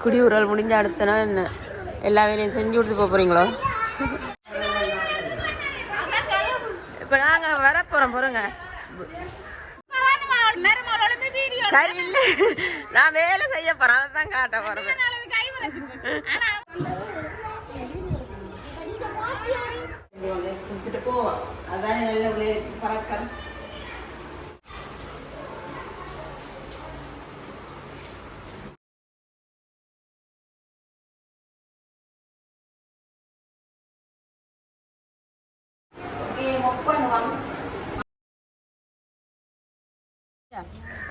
குடியுறல் முடிஞ்ச அடுத்த நாள் என்ன? எல்லா வேலையும் செஞ்சு கொடுத்து போகிறீங்களோ இப்போ நாங்கள் வர போகிறோம் போகிறோங்க சரி நான் வேலை செய்ய போகிறேன் அதை தான் காட்ட போகிறது அதான் நல்ல பறக்கம்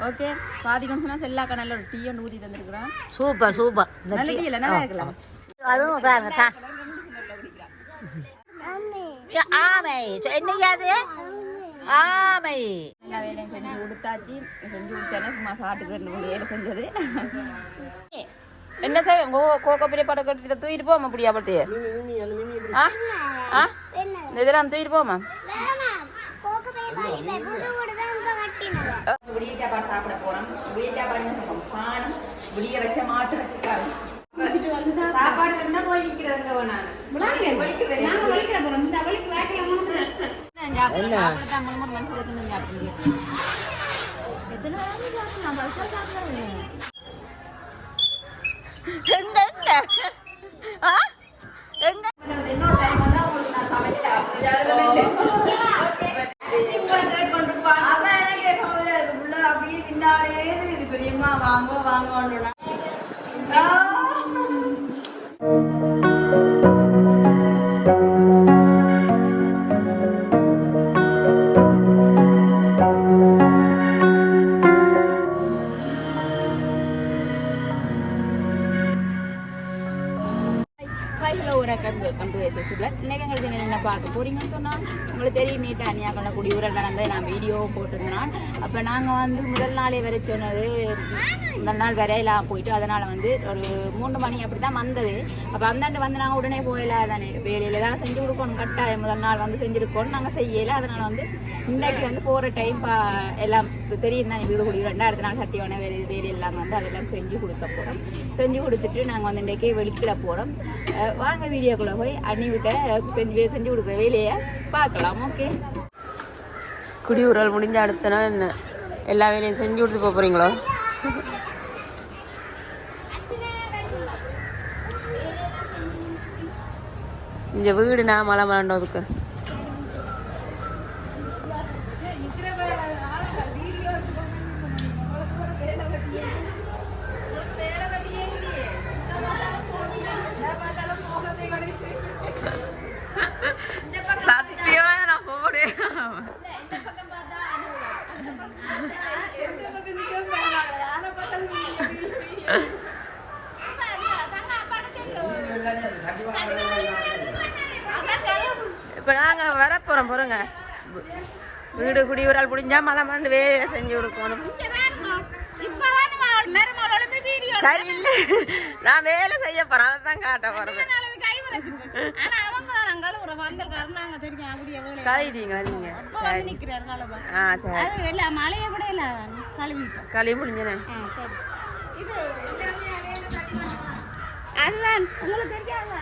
ஓகே பாதிக்கணும் சொன்னா செல்லாக்கா நல்ல ஒரு டீ ஒன்று ஊற்றி தந்துருக்குறோம். Super super. நல்ல டீ. இல்லை நல்லா இருக்கலாம் அதுவும் பாருங்க ஆமை. என்னையா அது? ஆமை. எல்லா வேலையும் செஞ்சு கொடுத்தாச்சு. செஞ்சு கொடுத்தேன்னா சும்மா சாப்பிட்டுக்கு ரெண்டு மூணு வேலை செஞ்சது. என்ன செய்வோம் கோ கோகோ பெரிய படம் கட்டிட்டு தூக்கிட்டு போமா அப்படியா படுத்து ஆ? இதெல்லாம் தூக்கிட்டு போமா விடிய சாப்பாடு சாப்பிட போறோம். விடிய சாப்பாடு பானம். விடிய வச்ச மாட்டு வச்சுக்காரு சாப்பாடு. இருந்தா போய் நிக்கிறதுங்க நான். எங்க எங்க? ஆ? எங்க? இன்னொரு டைம் வந்து உங்களுக்கு நான் சமைக்கிறேன். பெரியம்மா வாங்க வாங்க நான் வீடியோ போட்டிருந்தேன் அப்போ நாங்கள் வந்து முதல் நாளே வர சொன்னது முதல் நாள் வரையலாம் போயிட்டு அதனால் வந்து ஒரு மூணு மணி அப்படி தான் வந்தது. அப்போ அந்தாண்டு வந்து நாங்கள் உடனே போயில தானே வேலையில் தான் செஞ்சு கொடுக்கணும் கட்டாயம் முதல் நாள் வந்து செஞ்சுருக்கோம் நாங்கள் செய்யலை. அதனால் வந்து இன்னைக்கு வந்து போகிற டைம் பா எல்லாம் தெரியும் தான் வீடு குடி ரெண்டாயிரத்து நாள் சட்டியான வேலை வேலை எல்லாம் வந்து அதெல்லாம் செஞ்சு கொடுக்க போகிறோம் செஞ்சு கொடுத்துட்டு நாங்கள் வந்து இன்றைக்கே வெளிக்கிட போகிறோம் வாங்க வீடியோக்குள்ளே போய் அண்ணிவிட்ட செஞ்சு செஞ்சு கொடுக்குற வேலையை பார்க்கலாம் ஓகே குடியுறல் முடிஞ்ச அடுத்த நாள் என்ன? எல்லா வேலையும் செஞ்சு கொடுத்து போக போகிறீங்களோ இந்த வீடு நான் மலை மலண்டதுக்கு சத்தியமா நான் போறேன் இப்போ நாங்கள் வர போகிறோம் போகிறோங்க வீடு முடிஞ்சா மலை மறந்து வேலையை செஞ்சு கொடுக்கணும். நான் வேலை செய்ய போகிறேன் அதை தான் காட்ட சரி. களி முடிஞ்சனே. அதுதான். உங்களுக்கு தெரியாதா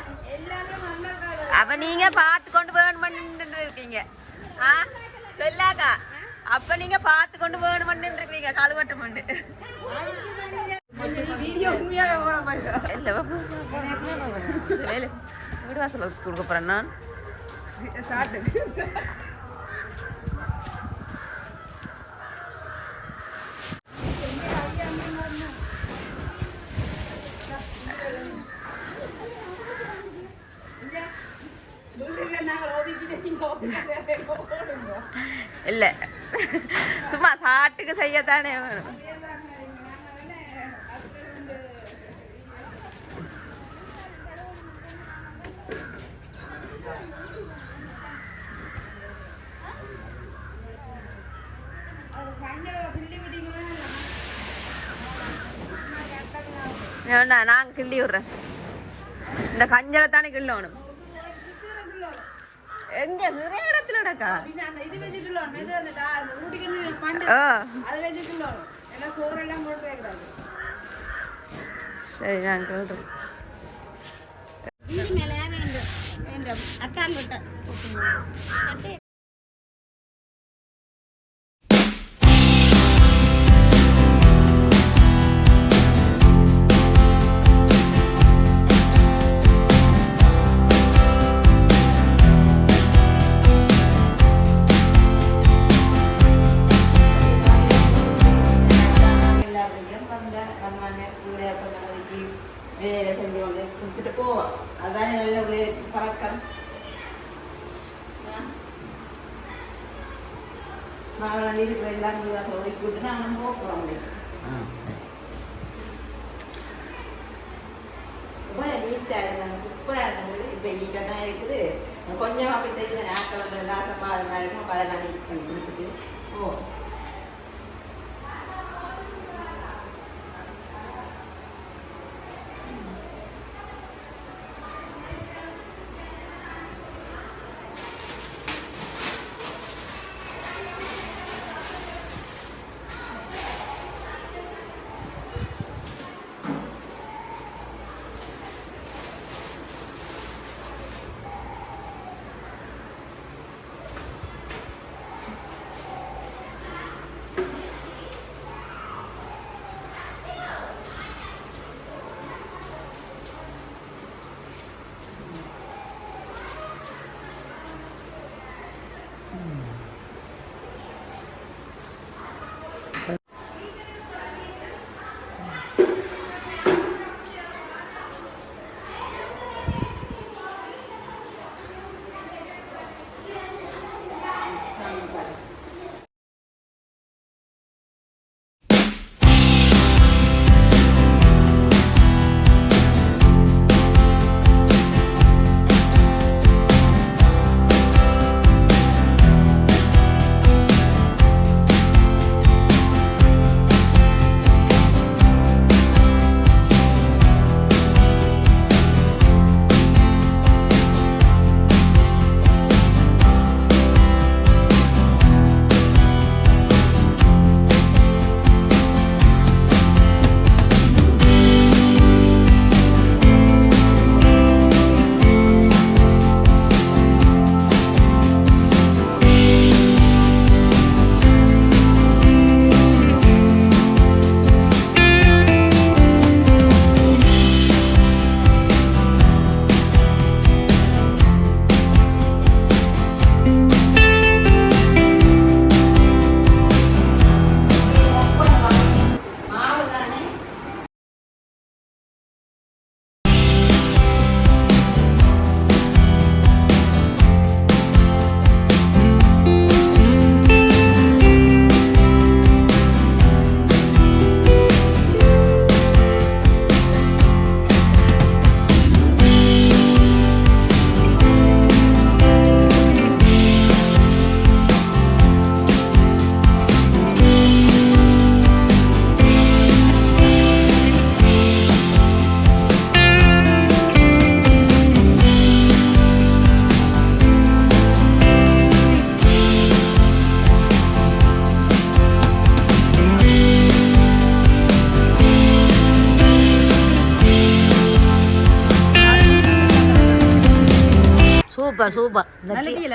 அப்ப நீங்க பார்த்து கொண்டு பண்ணிட்டு இருக்கீங்க. ஆ? செல்லாக்கா. அப்ப நீங்க பார்த்து கொண்டு வேணும் பண்ணிட்டு இருக்கீங்க கழுவட்டு வேலை. வீடு வாசல் கொடுக்க போறேன் நான். இல்ல. சும்மா சாட்டுக்கு செய்யத்தானே வேணும். வேண்டாம் நான் கிள்ளி விடுறேன். இந்த கஞ்சலை தானே கிள்ளணும். எங்க நிறைய இடத்துல நடக்கா? இது வச்சுக்கலாம் அது வச்சுக்கலாம் எல்லாம் சோறெல்லாம் வைக்கிறாங்க சரி நான் சொல்கிறேன் அத்தான் விட்ட நீட்டாக இருந்தாங்க சூப்பராக இருந்தது இப்போ நீட்டாக தான் இருக்குது கொஞ்சமாக அப்படி தெரியுது நாட்கள் வந்து ராசப்பா அது மாதிரி இருக்கும் அதெல்லாம் நீட் பண்ணி கொடுத்துட்டு ஓ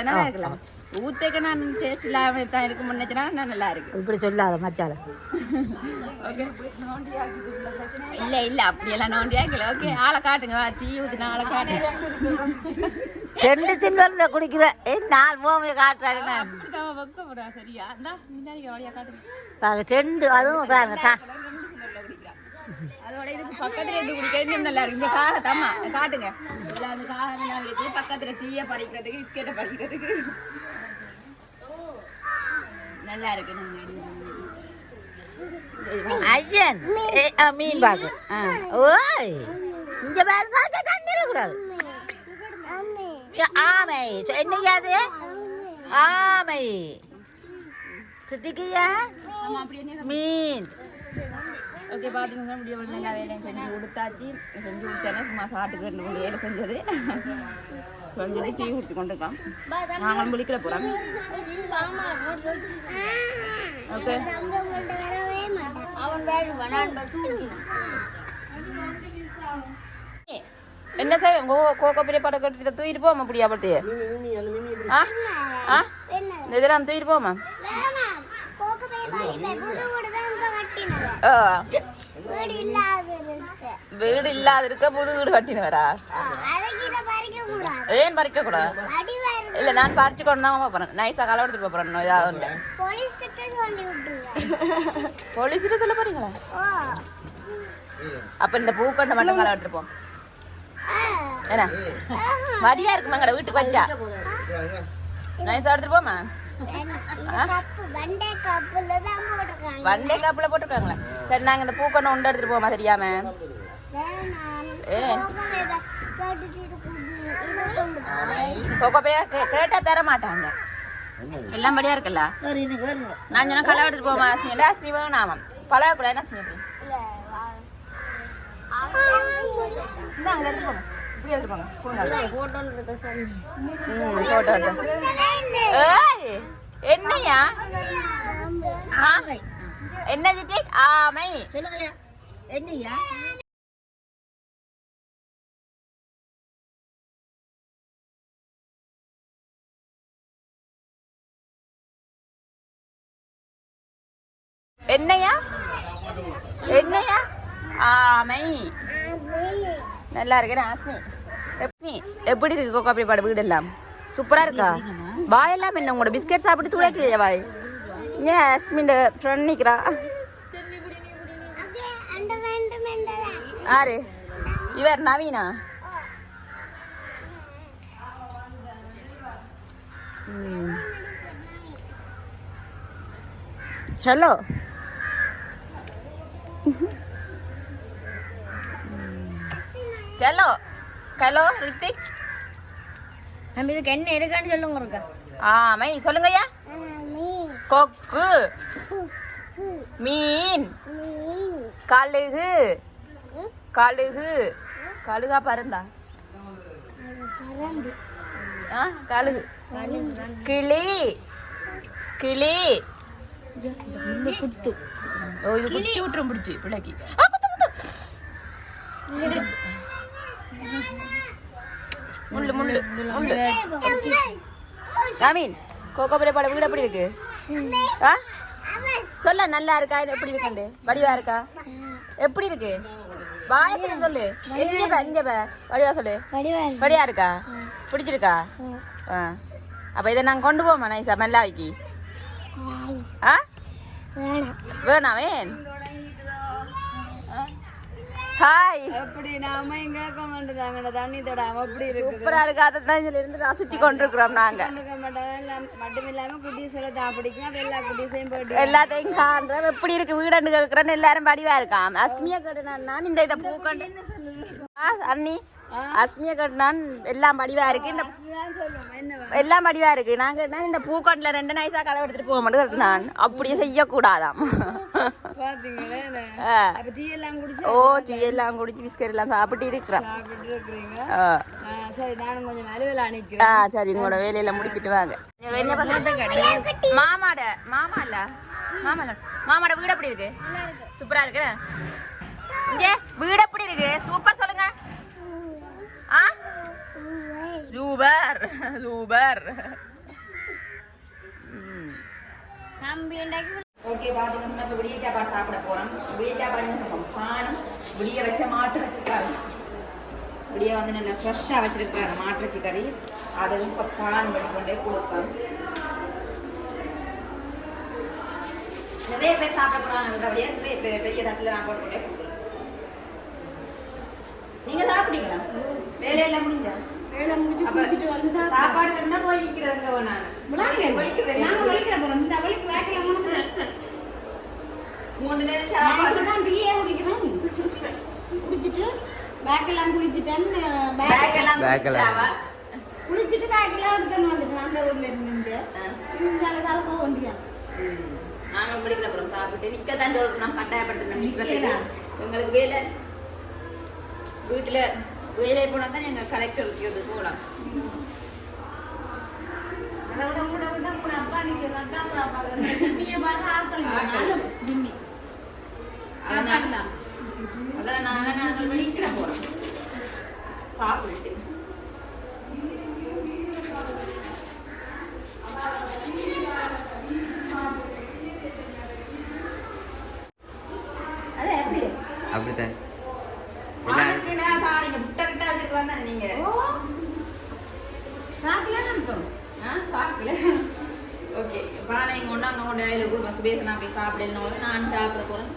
இந்த நல்ல இருக்கலாம். ஊத்தேக்க நான் டேஸ்ட் இல்லாம தான் இருக்கு. முன்னச்சுனா நல்லா இருக்கு. இப்படி சொல்லாத மச்சால இல்ல இல்ல அப்படியெல்லாம் நோண்டியாக்கல ஓகே ஆளை காட்டுங்க. வா, டீ ஊத்தினா ஆளை காட்டுங்க ரெண்டு சில்வர்ல குடிக்கிற. நாலு பூமியை காட்டுறாரு நான். சரியா? இந்தா வழியா காட்டுங்க. ரெண்டு அதுவும் பாருங்க அதோட இதுக்கு பக்கத்துல இருந்து குடிக்கிறது இன்னும் நல்லா இருக்கு இந்த காக தம்மா காட்டுங்க இல்ல அந்த காகம் எல்லாம் இருக்கு பக்கத்துல டீயை பறிக்கிறதுக்கு பிஸ்கெட்டை பறிக்கிறதுக்கு நல்லா இருக்கு நம்ம ஐயன் ஏ, ஆ, மீன் பாக்கு ஆ. ஓய் இங்க பாருங்க தண்ணி கூடாது ஆமை சொ- என்னையா அது ஆமை சுத்திக்கியா ஆமா அப்படியே மீன் ஓகே பார்த்தீங்கன்னா முடிய நல்லா வேலையும் செஞ்சு கொடுத்தாச்சு. செஞ்சு கொடுத்தேன்னா சும்மா சாப்பிட்டுக்கு ரெண்டு மூணு வேலை செஞ்சது. கொஞ்சம் டீ குடித்து கொண்டு இருக்கோம் நாங்களும் குளிக்கல போகிறோம் ஓகே. அவன் என்ன செய்வோம் கோ கோகோ பெரிய படம் கட்டிட்டு தூக்கிட்டு போமா அப்படியா அப்படியே ஆ? ஆ? இந்த இதெல்லாம் தூக்கிட்டு போமா வீடு இல்லாத இருக்க புது வீடு கட்டினவரா? ஏன் பறிக்க கூடாது இல்ல நான் பறிச்சு கொண்டு தான் போறேன். நைஸா களை எடுத்துட்டு போறேன். ஏதாவது ஒண்ணு. போலீஸ் கிட்ட சொல்ல போறீங்களா? அப்ப இந்த பூக்கொண்டை மட்டும் களை எடுத்துட்டு என்ன? வடியா இருக்குமாங்கட வீட்டுக்கு வச்சா. நைஸா எடுத்துட்டு போமா வண்டே காப்புல போட்டுருக்காங்களா. சரி நாங்க இந்த பூக்கொண்டை உண்டு எடுத்துட்டு போமா தெரியாம? கேட்டா தர மாட்டாங்க எல்லாம் படியா இருக்குல்ல? நான் சொன்ன களை எடுத்துட்டு போமா அஸ்மி இல்ல அஸ்மி வேணாமாம் பழக கூட என்ன அஸ்மி இந்தாங்க எடுத்து இப்படி எடுத்து போங்க கொடுங்க ம் போட்டோ எடுத்து ஏய் என்னையா ஆ? என்ன ஜித்தி ஆமை என்னையா என்னையா என்னையா ஆமை நல்லா இருக்கேன் ஆஸ்மி எப்படி எப்படி இருக்கு கோகோ அப்படி பாடு வீடு எல்லாம் சூப்பரா இருக்கா? வாய் எல்லாம் என்ன உங்களோட பிஸ்கெட் சாப்பிட்டு துளைக்கலையா வாய்? ஏன் ஆஸ்மின் ஃப்ரெண்ட் நிக்கிறா? யாரு இவர் Naveena? Hello. Hello hello Hrithik நம்ம இதுக்கு என்ன இருக்கான்னு சொல்லுங்க இருக்கா ஆமை சொல்லுங்கய்யா கொக்கு மீன் கழுகு கழுகு கழுகா பருந்தா ஆ கழுகு கிளி கிளி குத்து ஓ இது குத்தி விட்டுரும் பிடிச்சி பிள்ளைக்கு ஆ, குத்து, குத்து. முள்ளு முள்ளு முள்ளு. நவீன் கோகோ பிள்ளை படம் வீடு எப்படி இருக்கு? ஆ? சொல்ல நல்லா இருக்கா? எப்படி இருக்கண்டு வடிவா இருக்கா? எப்படி இருக்கு? வாயத்துல சொல்லு. எங்க பே இங்க பே. வடிவா சொல்லு. வடிவா இருக்கா. பிடிச்சிருக்கா? ஆ. அப்ப இதை நாங்க கொண்டு போமா நைஸா மல்லாவிக்கு? ஆ? வேணாம். வேன் ஹாய் அப்படி நாம எங்க கமாண்டுதாங்கட தண்ணி தொடாம அப்படி சூப்பரா இருக்கு. அதை தான் இதுல இருந்து ரசிச்சு கொண்டிருக்கிறோம் நாங்க. மட்டும். இல்லாம குட்டீஸ்களை தான் பிடிக்கும். எல்லா குட்டீஸையும் போட்டு எல்லாத்தையும் காண்றோம் எப்படி இருக்கு? வீடுன்னு கேட்கிறேன்னு எல்லாரும் படிவா இருக்கான். அஸ்மியா கட்டுனான் இந்த இதை பூக்கண்டு அண்ணி. அஸ்மியா கட்டுனான் எல்லாம் படிவா இருக்கு. இந்த என்ன எல்லாம் படிவா இருக்கு. நான் கேட்டேன் இந்த பூக்கண்டில் ரெண்டு நைஸா கடை எடுத்துட்டு போக மாட்டேன் நான் அப்படியே செய்யக்கூடாதாம். அப்ப டீ எல்லாம் குடிச்சு குடிச்சு பிஸ்கட் எல்லாம் சாப்பிட்டு இருக்கிறீங்க ஆ. சரி உங்களோட வேலையில முடிச்சிட்டு வாங்க? மாமாட மாமா இல்ல மாமா மாமாட வீடு எப்படி இருக்கு? சூப்பரா இருக்கு. இங்க வீடு எப்படி இருக்கு? சூப்பர் சொல்லுங்க. ஆ? Super super. ஓகே பாத்தீங்கன்னா இப்போ விடிய சாப்பாடு சாப்பிட போறோம். விடிய சாப்பாடு சொல்றோம்? பானம் விடிய வச்ச மாட்டு வச்சுக்காரு விடிய வந்து நல்ல ஃப்ரெஷ்ஷாக வச்சிருக்காரு மாட்டு கறி அதை இப்போ பான் பண்ணி கொண்டே கொடுப்பேன் நிறைய பேர் சாப்பிட போறாங்க. பெரிய தட்டில் நான் போட்டு கொண்டே கொடுக்குறேன் நீங்க சாப்பிட்டீங்களா வேலையெல்லாம் முடிஞ்சா? வேலை முடிஞ்சு குளிச்சுட்டு வந்து சாப்பாடு இருந்தா போய் நிக்கிறதுங்க நான். ஒழிக்கிறேன் நாங்க ஒழிக்கிற போறோம் இந்த வேக்கல மூணு குடிச்சிட்டு பேக்கெல்லாம் குளிச்சுட்டேன். பேக்கெல்லாம் பேக்கெல்லாம். குளிச்சுட்டு பேக்கெல்லாம் எடுத்துன்னு வந்துட்டேன் அந்த ஊர்ல இருந்து. இந்த காலமா ஒண்டியா அப்புறம் சாப்பிட்டு நிக்கத்தான் சொல்றோம். நான் கட்டாயப்படுத்துறேன். நிக்கிறதுக்கு. எங்களுக்கு வேலை. வீட்டுல வேலை போனா தான் எங்க கலெக்டர் இது போகலாம் விட கூட விட கூட அப்பா நிக்க பார்த்து ஜிம்மி அதனால அதெல்லாம் நாங்கள் நாங்கள் வெளிக்கிட போகிறோம் சாப்பிட்டு அப்படித்தான். நீங்க? சாப்பிடல நினைக்கணும் ஆ சாப்பிடல. ஓகே பானை கொண்டு அங்கே கொண்டு அதில் கூட சாப்பிடணும் நான் சாப்பிட போகிறேன்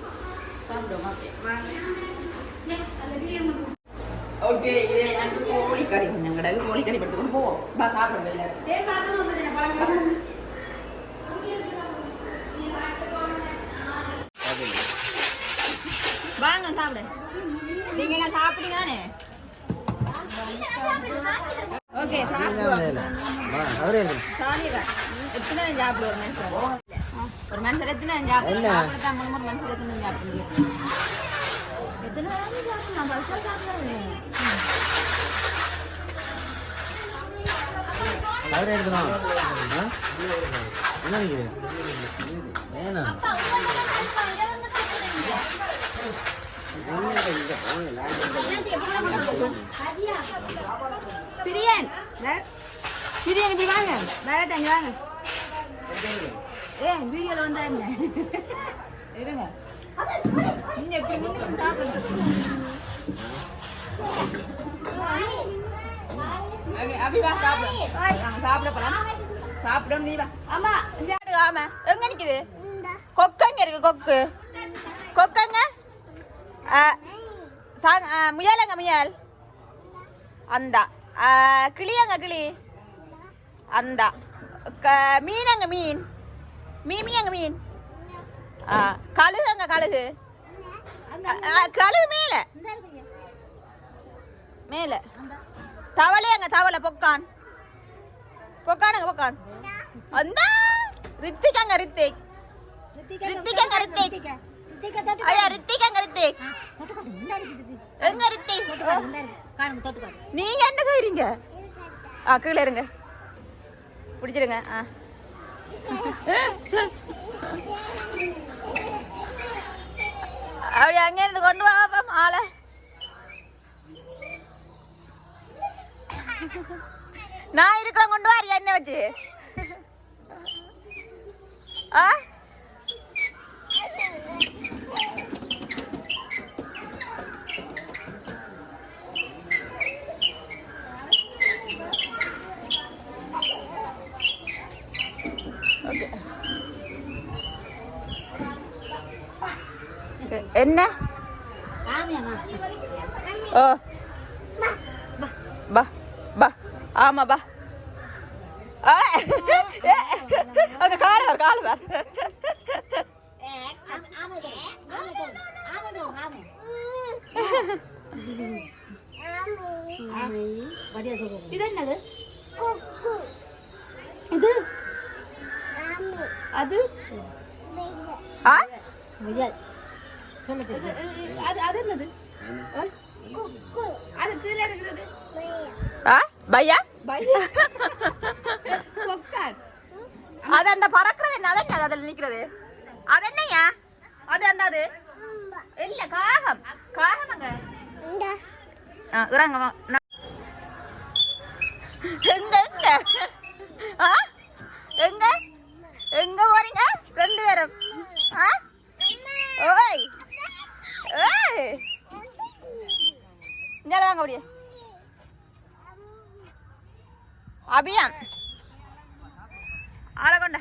ஓகே இது எனக்கு கோழிக்கறி. கொஞ்சம் கிடக்கு கோழிக்கறி படுத்துக்கொண்டு போவோம் பா. சாப்பிடுவோம் எல்லாரும் வாங்க சாப்பிடு. நீங்க எல்லாம் சாப்பிடுங்க ஓகே ஒரு? என்ன? பிரியன் பிரியன் இப்படி வாங்க. இங்க வாங்க. ஏ வீடியோல வந்தா என்ன? இருங்க. நீங்க எப்படி முன்னுக்கு சாப்பிடுங்க ஓகே அபி வா சாப்பிடு போலாம் சாப்பிடும் நீ வா. அம்மா இந்த ஆடு ஆமா எங்க நிக்குது? கொக்கு எங்க இருக்கு கொக்கு. கொக்கங்க முயலங்க முயல் அந்த. ஆ, கிளியங்க கிளி. அந்த. க- மீனங்க மீன். மீமியங்க மீன் ஆ, கழுகுங்க கழுகு. ஆ, ஆ, கழுகு மேல. மேல. தவளையங்க தவளை பொக்கான். பொக்கானுங்க பொக்கான். அந்த ரித்திகங்க ரித்திக். ரித்திகங்க ரித்திக் ஐயா ரித்திகங்க ரித்திக். எங்க ரித்திக்? நீங்க என்ன செய்றீங்க? ஆ கீழே இருங்க. பிடிச்சிருங்க ஆ. அப்படி அங்கே இருந்து கொண்டு வாப்பா மாலை நான் இருக்கிற கொண்டு வாரியா என்ன வச்சு ஆ என்ன ஓ பா பா ஆமா பா ஆ, ஏ, அங்க கால வர கால வர இது என்னது இது அது ஆ பையா? அது அந்த பறக்கிறது என்ன? அது என்ன? அதில் நிக்கிறது அது என்னய்யா? அது அந்த அது இல்ல காகம். காகம் அங்க. ஆ இறங்க வா நான்- எங்க எங்க ஆ எங்க எங்க போறீங்க ரெண்டு பேரும் ஆ ஓய் ஓய் இங்கே வாங்க அப்படியே அபியான் ஆளை கொண்ட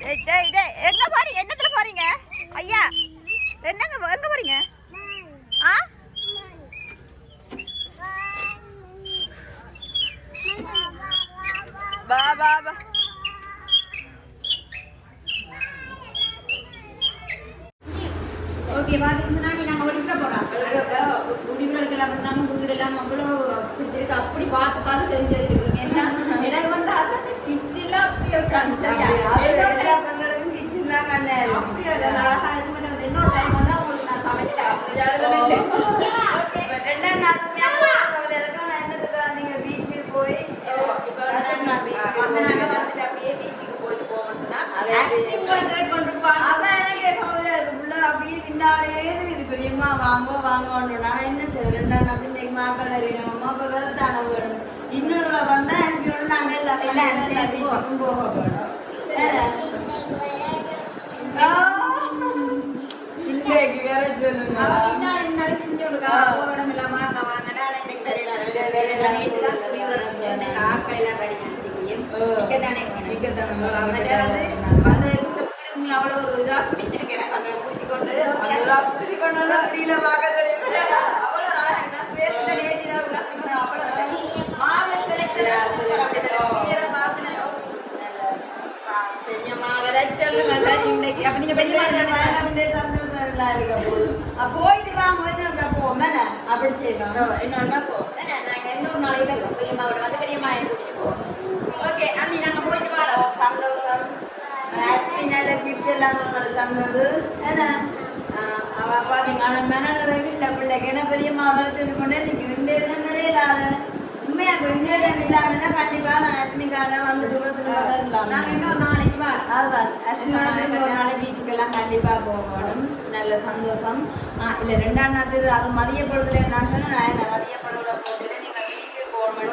டேய் டேய் டேய் எங்க போறீங்க என்னத்துல போறீங்க ஐயா என்னங்க போ- எங்க போறீங்க ஆ பா பா பா ஓகே பாத்தீங்கன்னா நாங்க ஒளிவிட போறோம். ஒளிவிடலாம் நாங்க வீடெல்லாம் அவ்வளோ பிடிச்சிருக்கு அப்படி பார்த்து பார்த்து செஞ்சு வச்சிருக்கீங்க எல்லாம் எனக்கு வந்து அசத்து கிச்சன்ல அப்படியே? உட்காந்து சரியா அப்படியே? இல்ல, அழகா இருக்கும். வந்து இன்னொரு டைம் வந்து உங்களுக்கு நான் சமைச்சு சாப்பிடுறேன். அதெல்லாம் இல்லை. Okay. வந்து நாங்க வந்துட்டு அப்படியே பீச்சுக்கு போயிட்டு போவோம்னு சொன்னா, உங்களை grade கொண்டிருப்பாங்க. பெரியம்மா வாங்க வாங்க நான் என்ன செய்ய ரெண்டாம் நாள் இன்னைக்கு மாக்கள் அறியணும். அப்ப வெறுத்தான வேணும். இன்னொரு வந்தா எஸ்பியோட நாங்க எல்லாம் எல்லாம் பீச்சுக்கும் போக இன்னைக்கு வேற சொல்லுங்க பின்னால இல்லாம அங்க இன்னைக்கு தெரியல நேற்று தான் இன்னைக்கு ஆட்கள் எல்லாம் இங்கதானே வந்து வீடு அவ்வளோ ஒரு இதா போயிட்டு வா போயிட்டு போவோம் என்ன அப்படி செய்வோம் இன்னொன்னா போ என்ன நாங்க இன்னொரு நாளைக்கு போய் பெரியம்மாவோட வந்து பெரியம்மா கூட்டிட்டு போவோம் ஓகே அம்மி நாங்க போயிட்டு வரோம் சந்தோஷம் நல்ல கிஃப்ட் எல்லாம் உங்களுக்கு தந்தது என்ன அவ பாத்தீங்க ஆனா பிள்ளைக்கு என்ன பெரியம்மா வர சொல்லி கொண்டே நீங்க இந்த இதில் நிறைய உண்மையா இந்த இதில் இல்லாமன்னா கண்டிப்பா நான் அஸ்மிகால வந்துட்டு கொடுத்துட்டு வரலாம் நாங்க இன்னொரு நாளைக்கு வா அதுதான் அஸ்மியோட ஒரு நாளைக்கு பீச்சுக்கு கண்டிப்பா போகணும். நல்ல சந்தோஷம் ரெண்டாம் அது மதிய பொழுதுல நான் சொன்னேன் மதிய பொழுதுல போட்டுட்டு பீச்சுக்கு போகணும்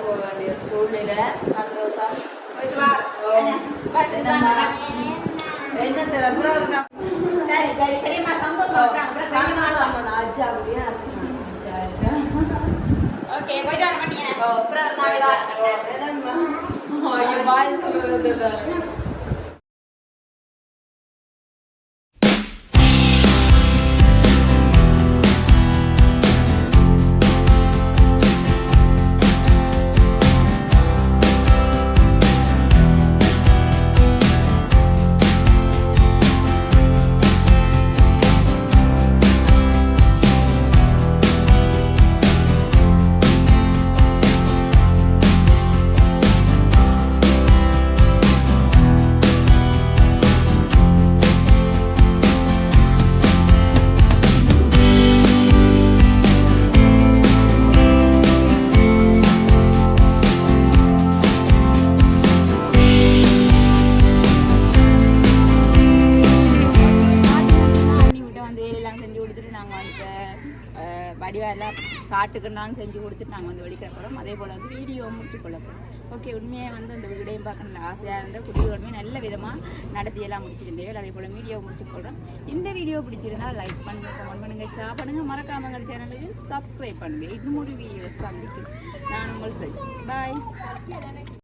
போக வேண்டிய சூழ்நிலை சந்தோஷம் என்ன சார் அப்புறம் இருக்கா? சரி சரி பெரியம்மா சந்தோஷம் அப்புறம் பெரியம்மா ஆச்சா அப்படியா? ஓகே போயிட்டு வர மாட்டீங்க. அப்புறம் நாளைக்கு வடிவெல்லாம் செஞ்சு கொடுத்துட்டு நாங்கள் வந்து வெளிக்கிற போகிறோம் அதே போல் வந்து வீடியோ முடிச்சு கொள்ள போகிறோம் ஓகே உண்மையாக வந்து அந்த வீடையும் பார்க்கணும் ஆசையாக இருந்தால் குட்டிகளுமே நல்ல விதமாக நடத்தியெல்லாம் முடிச்சிருந்தேன். அதே போல் வீடியோ முடிச்சு கொள்கிறோம் இந்த வீடியோ பிடிச்சிருந்தால் லைக் பண்ணுங்கள் கமெண்ட் பண்ணுங்கள் ஷேர் பண்ணுங்கள் மறக்காம எங்கள் சேனலுக்கு சப்ஸ்கிரைப் பண்ணுங்கள் இன்னும் ஒரு வீடியோஸ் சந்திக்கும். நான் உங்கள் சரி பாய்